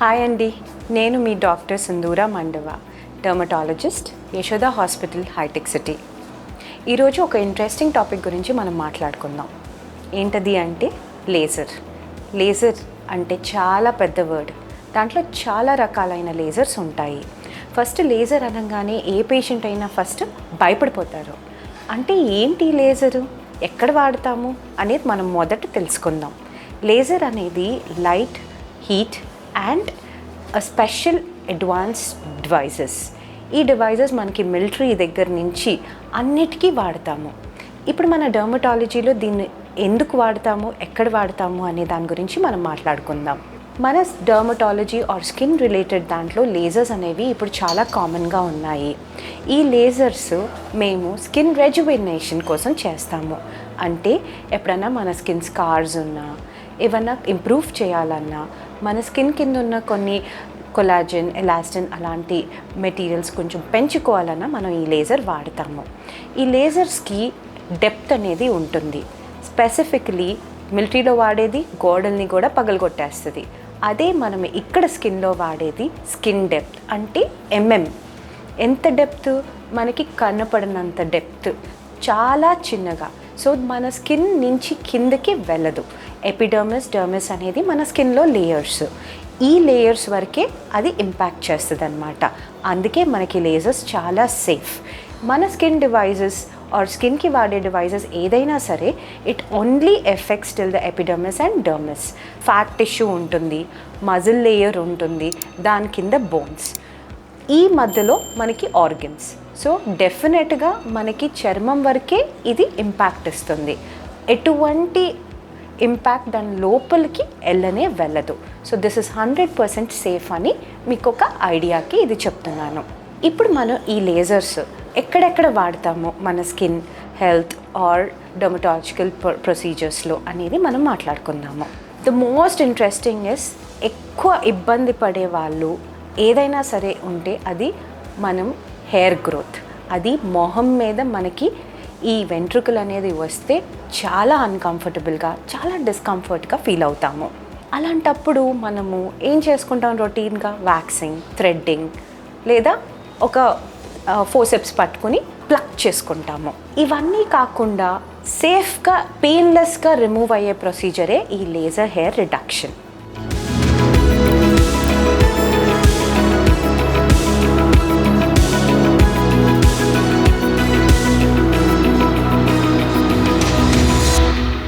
Hi అండి. నేను మీ doctor Sindhura Mandava dermatologist Yashoda hospital Hitech City. ఈరోజు ఒక ఇంట్రెస్టింగ్ టాపిక్ గురించి మనం మాట్లాడుకుందాం. ఏంటది అంటే లేజర్. లేజర్ అంటే చాలా పెద్ద వర్డ్ దాంట్లో చాలా రకాలైన లేజర్స్ ఉంటాయి. ఫస్ట్ లేజర్ అనగానే ఏ పేషెంట్ అయినా ఫస్ట్ భయపడిపోతారు. అంటే ఏంటి లేజరు? ఎక్కడ వాడతాము? అనేది మనం మొదట తెలుసుకుందాం. లేజర్ అనేది light heat and special advance devices ఈ డివైజెస్ మనకి మిలిటరీ దగ్గర నుంచి అన్నిటికీ వాడతాము. ఇప్పుడు మన డర్మటాలజీలో దీన్ని ఎందుకు వాడతాము ఎక్కడ వాడతాము అనే దాని గురించి మనం మాట్లాడుకుందాం. మన డర్మటాలజీ ఆర్ స్కిన్ రిలేటెడ్ దాంట్లో లేజర్స్ అనేవి ఇప్పుడు చాలా కామన్గా ఉన్నాయి. ఈ లేజర్స్ మేము స్కిన్ రెజువినేషన్ కోసం చేస్తాము. అంటే ఎప్పుడైనా మన స్కిన్ స్కార్స్ ఉన్నా ఏమన్నా ఇంప్రూవ్ చేయాలన్నా మన స్కిన్ కింద ఉన్న కొన్ని కొలాజిన్ ఎలాస్టిన్ అలాంటి మెటీరియల్స్ కొంచెం పెంచుకోవాలన్నా మనం ఈ లేజర్ వాడతాము. ఈ లేజర్స్కి డెప్త్ అనేది ఉంటుంది. స్పెసిఫిక్లీ మిలిటరీలో వాడేది గోడల్ని కూడా పగలగొట్టేస్తుంది. అదే మనం ఇక్కడ స్కిన్లో వాడేది స్కిన్ డెప్త్ అంటే ఎంఎం. M depth? మనకి కనపడినంత డెప్త్. చాలా చిన్నగా. సో మన స్కిన్ నుంచి కిందకి వెళ్ళదు. ఎపిడర్మిస్ డర్మిస్ అనేది మన స్కిన్లో లేయర్స్ ఈ లేయర్స్ వరకే అది ఇంపాక్ట్ చేస్తుంది అనమాట అందుకే మనకి లేజర్స్ చాలా సేఫ్ మన స్కిన్ డివైజెస్ ఆర్ స్కిన్కి వాడే డివైజెస్ ఏదైనా సరే it only effects till the epidermis and dermis fat tissue ఉంటుంది మజిల్ లేయర్ ఉంటుంది దాని కింద బోన్స్ ఈ మధ్యలో మనకి ఆర్గన్స్. సో డెఫినెట్గా మనకి చర్మం వరకే ఇది ఇంపాక్ట్ ఇస్తుంది. ఎటువంటి ఇంపాక్ట్ దాని లోపలికి వెళ్ళనే వెళ్ళదు. So this is hundred percent safe అని మీకు ఒక ఐడియాకి ఇది చెప్తున్నాను. ఇప్పుడు మనం ఈ లేజర్స్ ఎక్కడెక్కడ వాడతామో? మన స్కిన్ హెల్త్ ఆర్ డొమటాలజికల్ ప్రొసీజర్స్లో అనేది మనం మాట్లాడుకుందాము. ద మోస్ట్ ఇంట్రెస్టింగ్ ఇస్ ఎక్కువ ఇబ్బంది పడే వాళ్ళు ఏదైనా సరే ఉంటే అది మనం హెయిర్ గ్రోత్. అది మొహం మీద మనకి ఈ వెంట్రుకలు అనేది వస్తే చాలా అన్కంఫర్టబుల్గా చాలా డిస్కంఫర్ట్గా ఫీల్ అవుతాము. అలాంటప్పుడు మనము ఏం చేసుకుంటాం రొటీన్గా వ్యాక్సింగ్ థ్రెడ్డింగ్ లేదా ఒక ఫోసెప్స్ పట్టుకుని ప్లక్ చేసుకుంటాము. ఇవన్నీ కాకుండా సేఫ్గా పెయిన్లెస్గా రిమూవ్ అయ్యే ప్రొసీజరే ఈ లేజర్ హెయిర్ రిడక్షన్